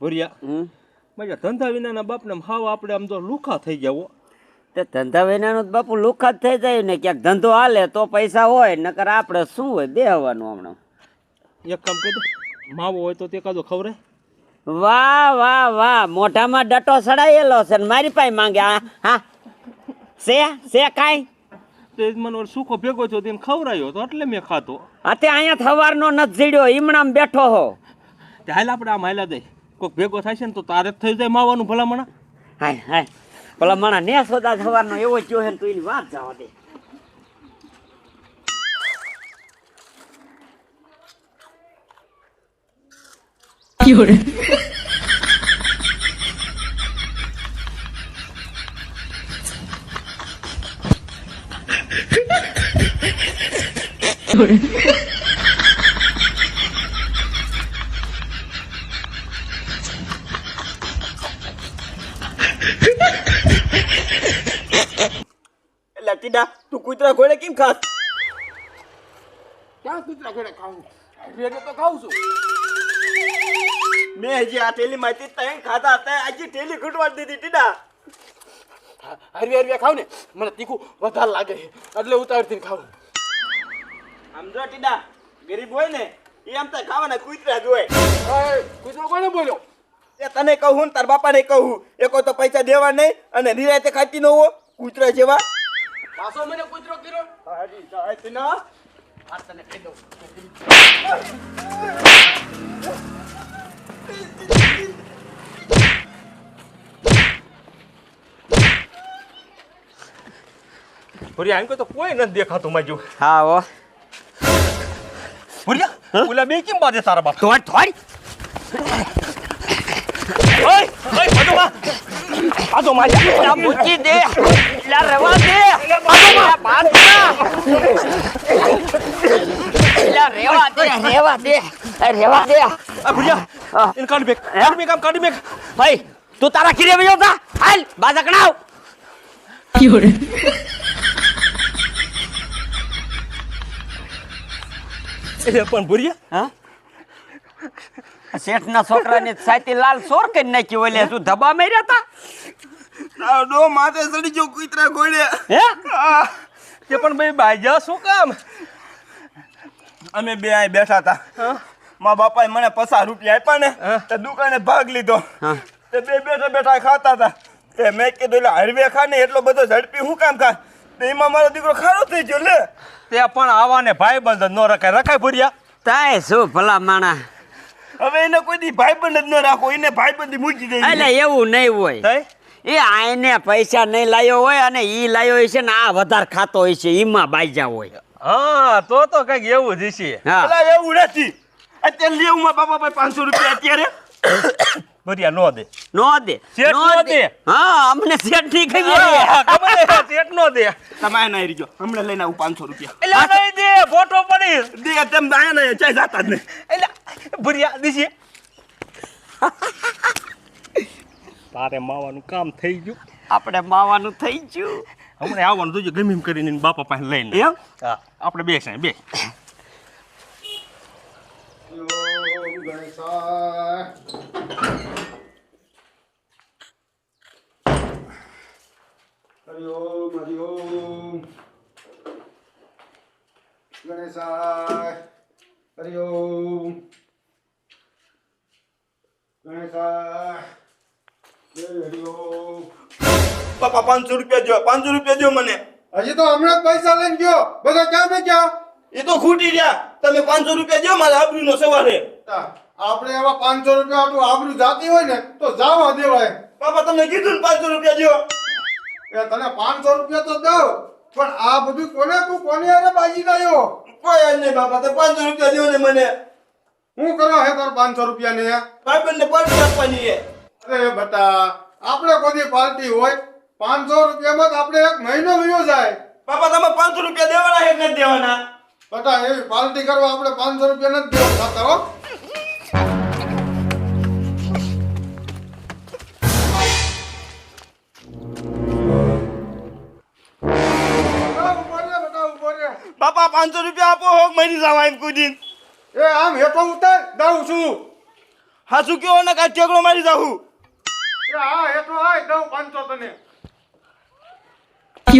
ભર્યા. મજા ધંધા વિનાના બાપને હાવ આપણે આમ તો લુખા થઈ જાવ તે ધંધા વિનાનો બાપુ લુખા જ થઈ જાય ને ક્યાંક ધંધો હાલે તો પૈસા હોય નકર આપણે શું હોય બેહવાનું હમણાં. એક કામ કરી માવો હોય તો તે કાદો ખવરે વાહ વાહ વાહ મોઢામાં ડટો સડાયેલો છે ને મારી પાસે માંગે હા. સે સે કાંઈ? તે મને સૂકો ભેગો થયો તેને ખવરાયો તો એટલે મેં ખાતો અત્યારે અહીંયા થવારનો નથી જીડ્યો ઈમણામ બેઠો હો. તે હાલ આપણે આમ હાલા દઈ કોઈક ભેગો થાય છે ને તો તારે થઈ જાય માવાનું ભલામણા. હાય હાય. ભલામણા માણા ને સોદા થવાનો એવો છે ને તું એની વાત જવા દે. એટલે ટીડા તું કૂતરા ઘોડે કેમ ખાસ ક્યાં કૂતરા ઘોડે ખાવું રેડે તો ખાઉં છું. મેં હજી આ ટેલી માંથી ત્રણ ખાધા હતા આજે ટેલી ખૂટવા દીધી ટીડા. હરવે હરવે ખાવ ને. મને તીખું વધારે લાગે એટલે ઉતાવળથી ખાવું આમ જો ટીડા ગરીબ હોય ને એ આમ તો ખાવાના કૂતરા જ હોય. ઓય, કૂતરો કોને બોલ્યો? એ તને કહું ને તાર બાપાને કહું. એકો તો પૈસા દેવા નહીં અને નિરાતે ખાતી ન હો કૂતરા જેવા. પાછો મને કૂતરો કર્યો? હાજી જાય ના આ તને કહી દઉં. ભર્યા એમ તો કોઈ નથી દેખાતું માજુ હા હો. ભર્યા ઓલા બે કેમ બાજે તારા બાપ? થોડ થોડ ઓય ઓય પાછો માં પાછો માં લા મૂકી દે. લા રવા દે લા બાદ ના લા રેવા દે રેવા દે. એ રેવા દે. આ ભર્યા કાઢી મેક કાઢી મેક આમ કાઢી મેક ભાઈ તું તારા ખીરે વયો તા હાલ બાજા કણાવ. એ પણ ભર્યા? હા? શેઠના છોકરાને સાયતી લાલ સોર કરી નાખી ઓલે તું ધબા માર્યા તા? ડો માથે ચડી ગયો કૂતરા ઘોડે હે? તે પણ ભાઈ બાજા શું કામ? અમે બે અહીં બેઠા હતા. મા બાપાએ મને પચાસ રૂપિયા આપ્યા ને હા. તે દુકાને ભાગ લીધો. હા. તે બે બેઠા બેઠા ખાતા હતા. તે મેં કીધું એટલે હળવે ખા ને એટલો બધો ઝડપી હું કામ ખા? એમાં મારો દીકરો ખારો થઈ ગયો લે. તે પણ આવાને ભાઈ બંધ ન રખાય. રખાય ભર્યા. તાય શું ભલા માણા હવે એને કોઈ દી ભાઈબંધ જ ન રાખો એને ભાઈબંધી મૂકી દે એટલે એવું નહીં હોય. થઈ એ આઈને પૈસા નહીં લાયો હોય અને ઈ લાયો હોય છે ને આ વધારે ખાતો હોય છે એમાં બાઈજા હોય. હા તો તો કંઈક એવું જ છે હા. એવું નથી. અત્યારે લેવું માં બાપા ભાઈ પાંચસો રૂપિયા અત્યારે? ભર્યા નો દે. નો દે શેઠ નો દે. હા અમને શેઠની ખબર નો દે. તમે ના રહીજો હમણાં લઈને આવું પાંચસો રૂપિયા. એટલે નહીં દે ફોટો પડી. દે તેમ આયા ના ચાય જાતા જ નહીં. એટલે ભર્યા દીશે. તારે માવાનું કામ થઈ ગયું. આપણે માવાનું થઈ ગયું. હમણાં આવવાનું જોજો ગમે એમ કરીને એના બાપા પાસે લઈને એમ હા આપણે બે છે બે હરિઓમ હરિઓમ ગણેશાય હરિઓમ ગણેશાય જય હરિઓમ બાપા પાંચસો રૂપિયા જો પાંચસો રૂપિયા જો મને. હજી તો હમણાં પૈસા લઈને ગયો. બધા ક્યાં ને ક્યાં એ તો ખૂટી ગયા તમે પાંચસો રૂપિયા જો મારા આબરૂ નો સવારે આપણે એવા પાંચસો રૂપિયા આટલું આબરૂ જાતી હોય ને તો જાવા દેવાય. બાપા તમને કીધું ને પાંચસો રૂપિયા જો એ તને પાંચસો રૂપિયા તો દઉં પણ આ બધું કોને તું કોને આને બાજી લાયો? કોઈ આજ નહીં બાપા તો પાંચસો રૂપિયા જો ને મને. હું કરો હે તાર પાંચસો રૂપિયા ને ભાઈબંધને પાર્ટી આપવાની છે. અરે બટા આપણે કોઈ પાર્ટી હોય? પાંચસો રૂપિયામાં આપણે એક મહિનો વયો જાય. બાપા તમે પાંચસો રૂપિયા દેવાના છે કે નથી દેવાના? બટા એવી પાર્ટી કરવા આપણે પાંચસો રૂપિયા નથી દેવા કરો હો. બાપા પાંચસો રૂપિયા આપો હો મહિની જાવ એમ કોઈ દિન. એ આમ હેઠો ઉતર દઉં છું. હા શું કયો ને કાંઈ ટેકડો મારી જાઉં? એ હા એ તો હા દઉં પાંચસો તને. અને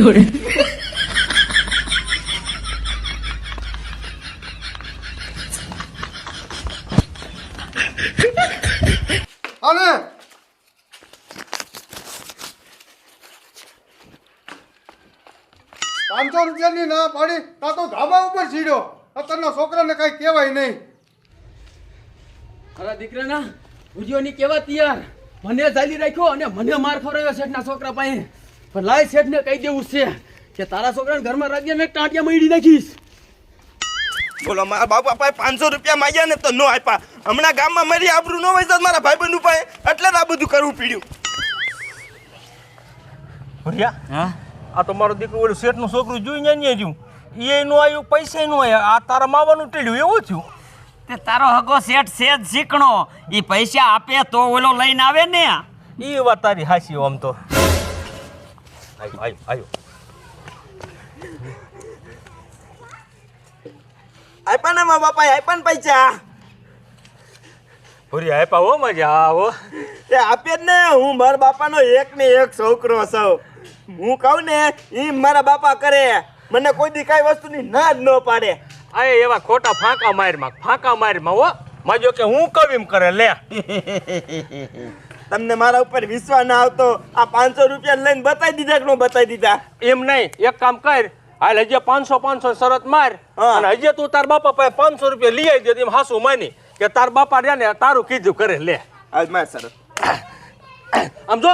પાંચસો રૂપિયાની ના પાડી. તા તો ધાબા ઉપર સીડ્યો અત્યારના છોકરાને કઈ કહેવાય નહીં. અરે દીકરાના ભુજીઓની કેવા તૈયાર. મને ચાલી રાખ્યો અને મને માર ખવડાવ્યો શેઠના છોકરા પાસે. પણ લાય શેઠને કહી દેવું છે કે તારા છોકરાને ઘરમાં રાખજે ને ટાંટિયા મળી નાખીશ. બોલો મારા બાપા પાસે પાંચસો રૂપિયા માંગ્યા ને તો નો આપ્યા. હમણાં ગામમાં મારી આબરૂ ન હોય મારા ભાઈબંધ ઉપાય એટલે જ આ બધું કરવું પડ્યું. ભર્યા હા? આ તો મારો દીકરો ઓલું શેઠનું છોકરું જોઈ ને રહ્યું. એ નું આવ્યું પૈસા નું આવ્યા. આ તારા માવાનું ટેડ્યું એવું થયું? તે તારો હગો શેઠ છે જ શીખણો. એ પૈસા આપે તો ઓલો લઈને આવે ને. એ વાત તારી હાસી આમ તો. આવ્યો આવ્યો આવ્યો આપ્યા ને મારા બાપા આપ્યા ને પૈસા ભૂરિયા આપ્યા હો મજા આવો એ આપે જ ને હું મારા બાપાનો એક ને એક છોકરો છું હું કહું ને એ મારા બાપા કરે મને કોઈ દી કાંઈ વસ્તુની ના જ ન પાડે આ એવા ખોટા ફાંકા મારમાં ફાંકા મારમાં હો માજો કે હું કવિમ કરે લે તમને મારા ઉપર વિશ્વાસ ના આવતો. આ પાંચસો રૂપિયા લઈને બતાવી દીધા કે ન બતાવી દીધા? એમ નહીં. એક કામ કર. હાલ હજી પાંચસો પાંચસો શરત માર. હા. અને હજી તું તાર બાપા પાસે પાંચસો રૂપિયા લઈ આવી દે એમ હાસુ માની કે તાર બાપા રહ્યા ને તારું કીધું કરે લે. આજ માર શરત. આમ જો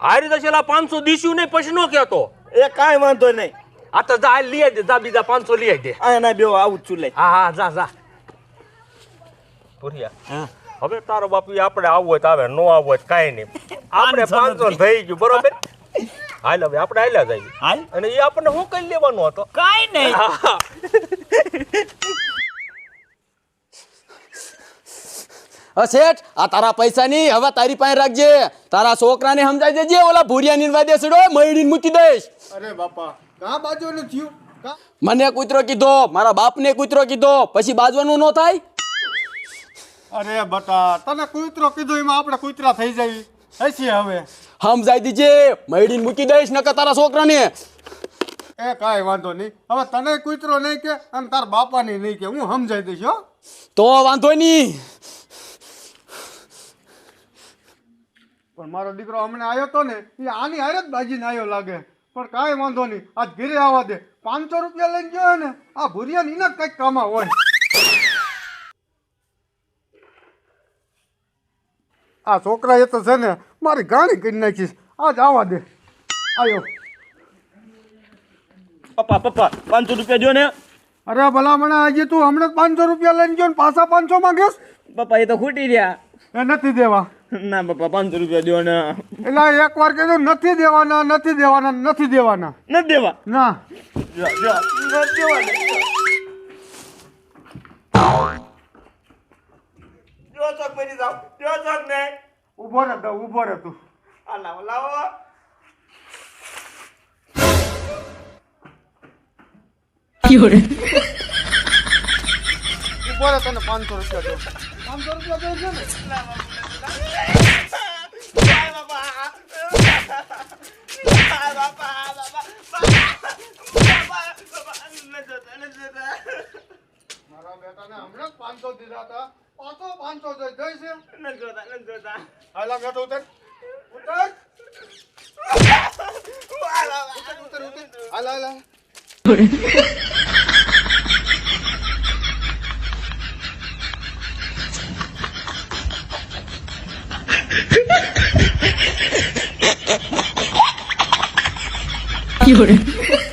હારી દશેલા પાંચસો દીશું નહીં પછી નો કહેતો. એ કાંઈ વાંધો નહીં. આ તો જા લઈ આવી દે જા બીજા પાંચસો લઈ આવી દે આ ના બે આવું જ છું લઈ હા હા જા જા. પુરિયા હવે તારો બાપુ આપણે આવવું હોય તો આવે નો આવવું હોય કાંઈ નહીં. આપણે પાંચસો થઈ ગયું બરોબર? હાલ હવે આપણે હાલ્યા જઈએ. હાલ? અને એ આપણને શું કરી લેવાનો હતો? કાંઈ નહીં. હા શેઠ આ તારા પૈસા ની હવે તારી પાસે રાખજે. તારા છોકરાને સમજાઈ દેજે ઓલા ભૂરિયા ની વાદે સડો મયડીને મૂકી દઈશ. અરે બાપા કાં બાજુ થયું? મને કૂતરો કીધો મારા બાપને કૂતરો કીધો પછી બાજવાનું ન થાય? અરે બટા તને કૂતરો કીધું એમાં આપણે કૂતરા થઈ જઈ હસી હવે. સમજાઈ દીજે મૈડીને મૂકી દઈશ નકર તારા છોકરાને. એ કાંઈ વાંધો નહીં. હવે તને કૂતરો નહીં કે અને તાર બાપાને નહીં કે હું સમજાઈ દઈશ હો. તો વાંધો નહીં. પણ મારો દીકરો હમણાં આવ્યો તો ને એ આની હારે જ બાજીને આવ્યો લાગે. પણ કાંઈ વાંધો નહીં. આજ ઘીરે આવવા દે. પાંચસો રૂપિયા લઈને ગયો ને આ ભૂરિયા જ કંઈક કામા હોય. આ છોકરા એ તો છે ને મારી ગાણી કરી નાખીશ આજ આવવા દે. આવ્યો પપ્પા પપ્પા પાંચસો રૂપિયા જો ને અરે ભલામણા હજી તું હમણાં પાંચસો રૂપિયા લઈને ગયો ને પાછા પાંચસો માંગેસ પપ્પા એ તો ખૂટી રહ્યા. એ નથી દેવા. ના પપ્પા પાંચસો રૂપિયા દો ને એટલે એક વાર કીધું નથી દેવાના નથી દેવાના નથી દેવાના. નથી દેવા. ના. જો, જો, નથી દેવા જાવ જો ચોક ને. ઊભો રહે તો ઊભો રહે તું. આ લાવો લાવો ઊભો રહે તને પાંચસો રૂપિયા દે પાંચસો રૂપિયા દે છે ને. મારા બેટાને હમણાં પાંચસો દીધા હતા. પાછો પાંચસો દઈ દઈ છે નથી જોતા, નથી જોતા. હાલા બેઠો ઉતર ઉતર વાલા, ઉતર ઉતર હાલા હાલા 有人，